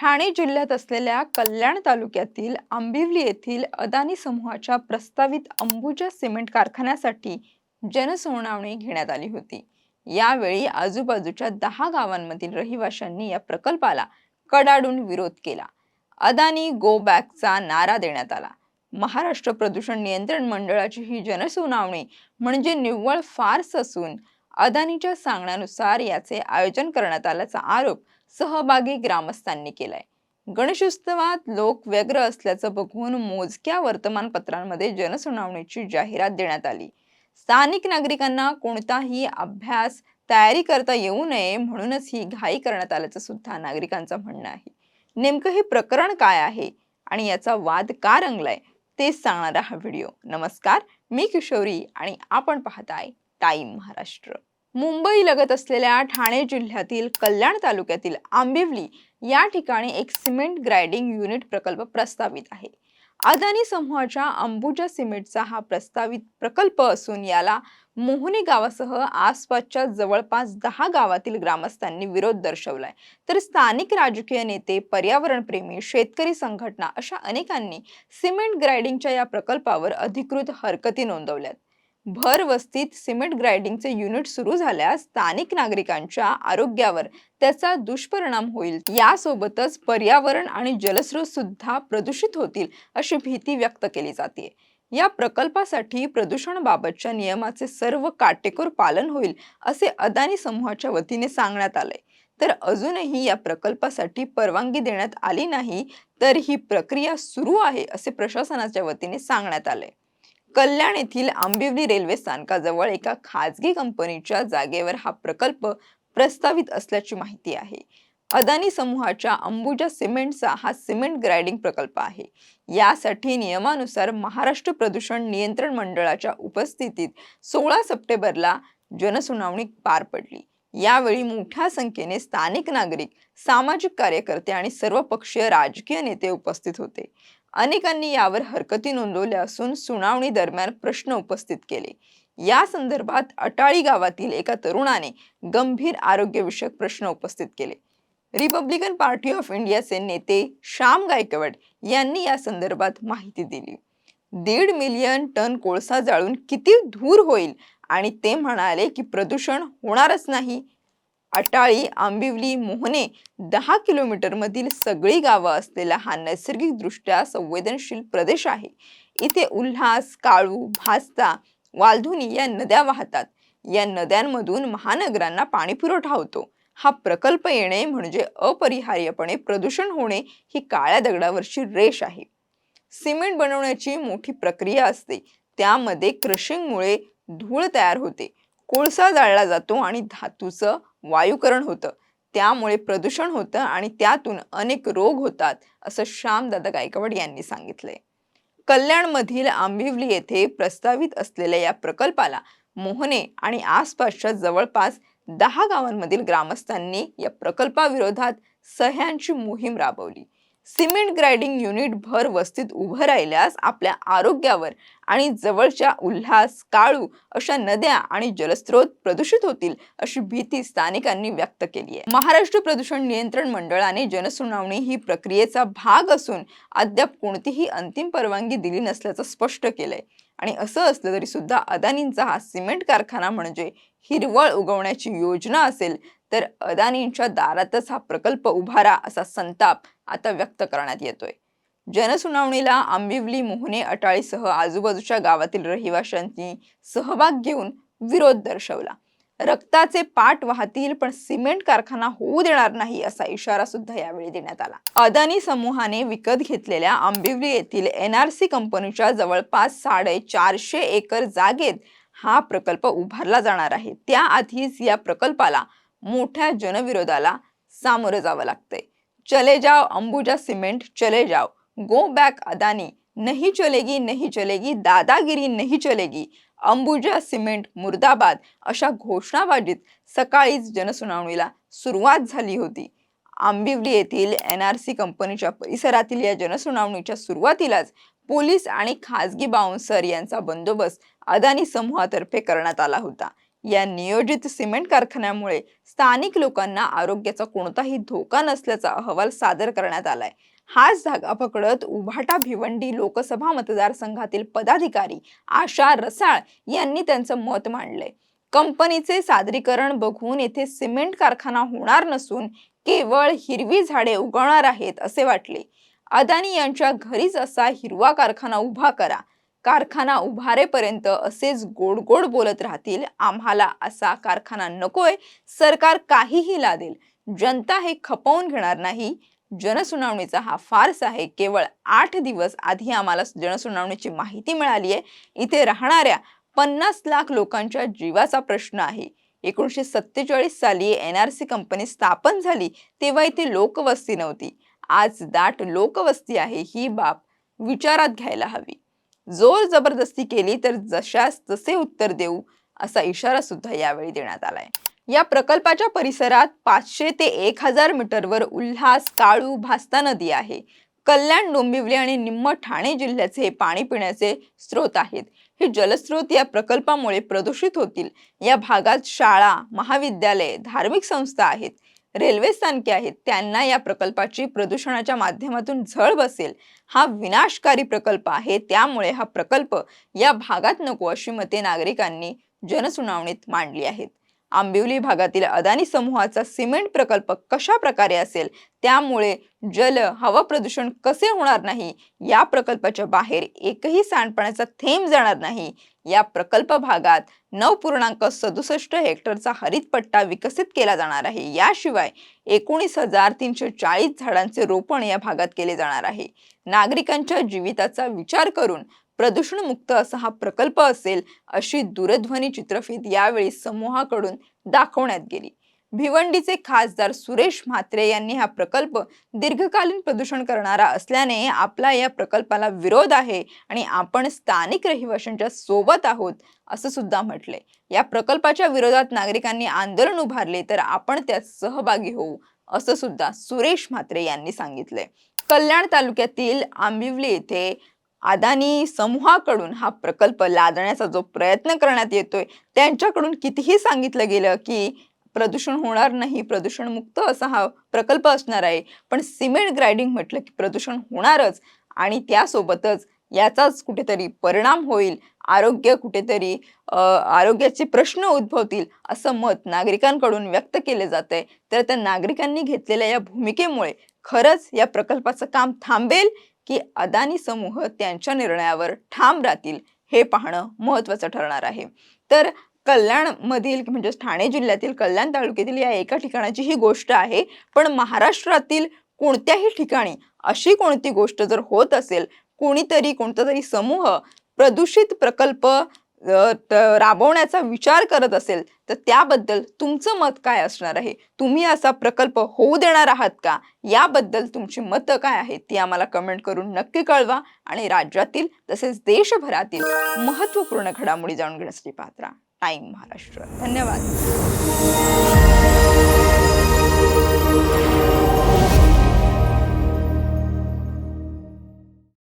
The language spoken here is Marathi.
ठाणे जिल्ह्यात असलेल्या कल्याण तालुक्यातील आंबिवली येथील अदानी समूहाच्या प्रस्तावित अंबुजा सिमेंट कारखान्यासाठी जनसुनावणी घेण्यात आली होती. यावेळी आजूबाजूच्या दहा गावांमधील रहिवाशांनी या प्रकल्पाला कडाडून विरोध केला. अदानी गो बॅकचा नारा देण्यात आला. महाराष्ट्र प्रदूषण नियंत्रण मंडळाची ही जनसुनावणी म्हणजे निव्वळ फार्स असून अदानीच्या सांगण्यानुसार याचे आयोजन करण्यात आल्याचा आरोप सहभागी ग्रामस्थांनी केलाय. गणेशोत्सवात लोक व्यग्र असल्याचं बघून मोजक्या वर्तमानपत्रांमध्ये जनसुनावणीची जाहिरात देण्यात आली. स्थानिक नागरिकांना कोणताही अभ्यास तयारी करता येऊ नये म्हणूनच ही घाई करण्यात आल्याचं सुद्धा नागरिकांचं म्हणणं आहे. नेमकं हे प्रकरण काय आहे आणि याचा वाद का रंगलाय तेच सांगणारा हा व्हिडिओ. नमस्कार मी किशोरी आणि आपण पाहताय टाईम महाराष्ट्र. मुंबई लगत असलेल्या ठाणे जिल्ह्यातील कल्याण तालुक्यातील आंबिवली या ठिकाणी एक सिमेंट ग्राइंडिंग युनिट प्रकल्प प्रस्तावित आहे. अदानी समूहाच्या अंबुजा सिमेंटचा हा प्रस्तावित प्रकल्प असून याला मोहनी गावासह आसपासच्या जवळपास दहा गावातील ग्रामस्थांनी विरोध दर्शवलाय. तर स्थानिक राजकीय नेते पर्यावरणप्रेमी शेतकरी संघटना अशा अनेकांनी सिमेंट ग्राइंडिंगच्या या प्रकल्पावर अधिकृत हरकती नोंदवल्यात. भर वस्तीत सिमेंट ग्राइंडिंगचे युनिट सुरू झाल्यास स्थानिक नागरिकांच्या आरोग्यावर त्याचा दुष्परिणाम होईल. यासोबतच पर्यावरण आणि जलस्रोत सुद्धा प्रदूषित होतील अशी भीती व्यक्त केली जाते. या प्रकल्पासाठी प्रदूषणाबाबतच्या नियमाचे सर्व काटेकोर पालन होईल असे अदानी समूहाच्या वतीने सांगण्यात आले. तर अजूनही या प्रकल्पासाठी परवानगी देण्यात आली नाही तर ही प्रक्रिया सुरू आहे असे प्रशासनाच्या वतीने सांगण्यात आले. कल्याण येथील आंबिवली रेल्वे स्थानकाजवळ एका खाजगी कंपनीच्या जागेवर हा प्रकल्प प्रस्तावित असल्याची माहिती आहे. अदानी समूहाच्या अंबुजा सिमेंटचा हा सिमेंट ग्राइंडिंग प्रकल्प आहे. यासाठी नियमानुसार महाराष्ट्र प्रदूषण नियंत्रण मंडळाच्या उपस्थितीत सोळा सप्टेंबरला जनसुनावणी पार पडली. यावेळी मोठ्या संख्येने स्थानिक नागरिक सामाजिक कार्यकर्ते आणि सर्वपक्षीय राजकीय नेते उपस्थित होते. अनेकांनी यावर हरकती नोंदवल्या असून सुनावणी दरम्यान प्रश्न उपस्थित केले. या संदर्भात अटाळी गावातील एका तरुणाने गंभीर आरोग्यविषयक प्रश्न उपस्थित केले. रिपब्लिकन पार्टी ऑफ इंडियाचे नेते श्याम गायकवाड यांनी या संदर्भात माहिती दिली. दीड मिलियन टन कोळसा जाळून किती धूर होईल आणि ते म्हणाले की प्रदूषण होणारच नाही अटाळी आंबिवली मोहने दहा किलोमीटरमधील सगळी गावं असलेला हा नैसर्गिकदृष्ट्या संवेदनशील प्रदेश आहे. इथे उल्हास काळू भास्ता वालधुनी या नद्या वाहतात. या नद्यांमधून महानगरांना पाणी पुरवठा होतो. हा प्रकल्प येणे म्हणजे अपरिहार्यपणे प्रदूषण होणे ही काळ्या दगडावरची रेष आहे. सिमेंट बनवण्याची मोठी प्रक्रिया असते. त्यामध्ये क्रशिंगमुळे धूळ तयार होते. कोळसा जाळला जातो आणि धातूचं वायुकरण होतं. त्यामुळे प्रदूषण होतं आणि त्यातून अनेक रोग होतात असं श्यामदादा गायकवाड यांनी सांगितलंय. कल्याणमधील आंबिवली येथे प्रस्तावित असलेल्या या प्रकल्पाला मोहने आणि आसपासच्या जवळपास दहा गावांमधील ग्रामस्थांनी या प्रकल्पाविरोधात सह्यांची मोहीम राबवली. सिमेंट ग्राइंडिंग युनिट भर वस्तीत उभं राहिल्यास आपल्या आरोग्यावर आणि जवळच्या उल्हास काळू अशा नद्या आणि जलस्रोत प्रदूषित होतील अशी भीती स्थानिकांनी व्यक्त केली आहे. महाराष्ट्र प्रदूषण नियंत्रण मंडळाने जनसुनावणी ही प्रक्रियेचा भाग असून अद्याप कोणतीही अंतिम परवानगी दिली नसल्याचं स्पष्ट केलंय. आणि असं असलं तरी सुद्धा अदानींचा हा सिमेंट कारखाना म्हणजे हिरवळ उगवण्याची योजना असेल तर अदानींच्या दारातच हा प्रकल्प उभारा असा संताप आता व्यक्त करण्यात येतोय. जनसुनावणीला आंबिवली मोहने अटाळीसह आजूबाजूच्या गावातील रहिवाशांनी सहभाग घेऊन विरोध दर्शवला. रक्ताचे पाठ वाहतील पण सिमेंट कारखाना होऊ देणार नाही असा इशारा सुद्धा यावेळी देण्यात आला. अदानी समूहाने विकत घेतलेल्या आंबिवली येथील एनआरसी कंपनीच्या जवळपास साडे चारशे एकर जागेत हा प्रकल्प उभारला जाणार आहे. त्याआधीच या प्रकल्पाला मोठ्या जनविरोधाला सामोरं जावं लागतंय. चले जाओ अंबुजा सिमेंट चले जाओ. Go back Adani. नहीं चलेगी नहीं चलेगी. दादागिरी नहीं चलेगी. अंबुजा सिमेंट मुर्दाबाद. अशा घोषणाबाजीत सकाळीच जनसुनावणीला सुरुवात झाली होती. आंबिवली येथील एन आर सी कंपनीच्या परिसरातील या जनसुनावणीच्या सुरुवातीलाच पोलीस आणि खाजगी बाउन्सर यांचा बंदोबस्त अदानी समूहातर्फे करण्यात आला होता. या नियोजित सिमेंट कारखान्यामुळे स्थानिक लोकांना आरोग्याचा कोणताही धोका नसल्याचा अहवाल सादर करण्यात आलाय. हाच धागा पकडत उभाटा भिवंडी लोकसभा मतदारसंघातील पदाधिकारी आशा रसाळ यांनी त्यांचं मत मांडलंय. कंपनीचे सादरीकरण बघून येथे सिमेंट कारखाना होणार नसून केवळ हिरवी झाडे उगवणार आहेत असे वाटले. अदानी यांच्या घरीच असा हिरवा कारखाना उभा करा. कारखाना उभारेपर्यंत असेच गोड गोड बोलत राहतील. आम्हाला असा कारखाना नकोय. सरकार काहीही लादेल. जनता हे खपवून घेणार नाही. जनसुनावणीचा हा फार्स आहे. केवळ आठ दिवस आधी आम्हाला जनसुनावणीची माहिती मिळाली आहे इथे राहणाऱ्या पन्नास लाख लोकांच्या जीवाचा प्रश्न आहे. एकोणीसशे सत्तेचाळीस साली एन आर सी कंपनी स्थापन झाली तेव्हा इथे लोकवस्ती नव्हती. आज दाट लोकवस्ती आहे. ही बाब विचारात घ्यायला हवी. जोर जबरदस्ती केली तर जशास तसे उत्तर देऊ असा इशारा सुद्धा यावेळी देण्यात आलाय. या प्रकल्पाच्या परिसरात पाचशे ते एक हजार मीटरवर उल्हास काळू भास्ता नदी आहे. कल्याण डोंबिवली आणि निम्म ठाणे जिल्ह्याचे हे पाणी पिण्याचे स्रोत आहेत. हे जलस्रोत या प्रकल्पामुळे प्रदूषित होतील. या भागात शाळा महाविद्यालये धार्मिक संस्था आहेत. रेल्वे स्थानके आहेत त्यांना या प्रकल्पाची प्रदूषणाच्या माध्यमातून झळ बसेल. हा विनाशकारी प्रकल्प आहे त्यामुळे हा प्रकल्प या भागात नको अशी मते नागरिकांनी जनसुनावणीत मांडली आहेत. आंबिवली भागातील अदानी समूहाचा सिमेंट प्रकल्प कशा प्रकारे असेल? त्यामुळे जल हवा प्रदूषण कसे होणार नाही? या प्रकल्पाच्या बाहेर एकही सांडपाण्याचा थेंब जाणार नाही. या प्रकल्प भागात नऊ पूर्णांक सदुसष्ट हेक्टरचा हरित पट्टा विकसित केला जाणार आहे. याशिवाय एकोणीस हजार तीनशे चाळीस झाडांचे रोपण या भागात केले जाणार आहे. नागरिकांच्या जीविताचा विचार करून प्रदूषणमुक्त असा हा प्रकल्प असेल अशी दूरध्वनी चित्रफित यावेळी समूहाकडून दाखवण्यात गेली. भिवंडीचे खासदार सुरेश म्हात्रे यांनी हा प्रकल्प दीर्घकालीन प्रदूषण करणारा असल्याने आपला या प्रकल्पाला विरोध आहे आणि आपण स्थानिक रहिवाशांच्या सोबत आहोत असं सुद्धा म्हटले. या प्रकल्पाच्या विरोधात नागरिकांनी आंदोलन उभारले तर आपण त्यात सहभागी होऊ असं सुद्धा सुरेश म्हात्रे यांनी सांगितले. कल्याण तालुक्यातील आंबिवली येथे अदानी समूहाकडून हा प्रकल्प लादण्याचा जो प्रयत्न करण्यात येतोय त्यांच्याकडून कितीही सांगितलं गेलं की प्रदूषण होणार नाही प्रदूषण मुक्त असा हा प्रकल्प असणार आहे. पण सिमेंट ग्राइंडिंग म्हटलं की प्रदूषण होणारच आणि त्यासोबतच याचाच कुठेतरी परिणाम होईल आरोग्य कुठेतरी आरोग्याचे प्रश्न उद्भवतील असं मत नागरिकांकडून व्यक्त केले जाते तर त्या नागरिकांनी घेतलेल्या या भूमिकेमुळे खरंच या प्रकल्पाचं काम थांबेल की अदानी समूह त्यांच्या निर्णयावर ठाम राहतील हे पाहणं महत्वाचं ठरणार आहे. तर कल्याणमधील म्हणजे ठाणे जिल्ह्यातील कल्याण तालुक्यातील या एका ठिकाणाची ही गोष्ट आहे. पण महाराष्ट्रातील कोणत्याही ठिकाणी अशी कोणती गोष्ट जर होत असेल कोणीतरी कोणता तरी समूह प्रदूषित प्रकल्प राबवण्याचा विचार करत असेल तर त्याबद्दल तुमचं मत काय असणार आहे? तुम्ही असा प्रकल्प होऊ देणार आहात का? याबद्दल तुमची मतं काय आहेत ती आम्हाला कमेंट करून नक्की कळवा आणि राज्यातील तसेच देशभरातील महत्त्वपूर्ण घडामोडी जाणून घेण्यासाठी पात्रा टाईम महाराष्ट्र. धन्यवाद.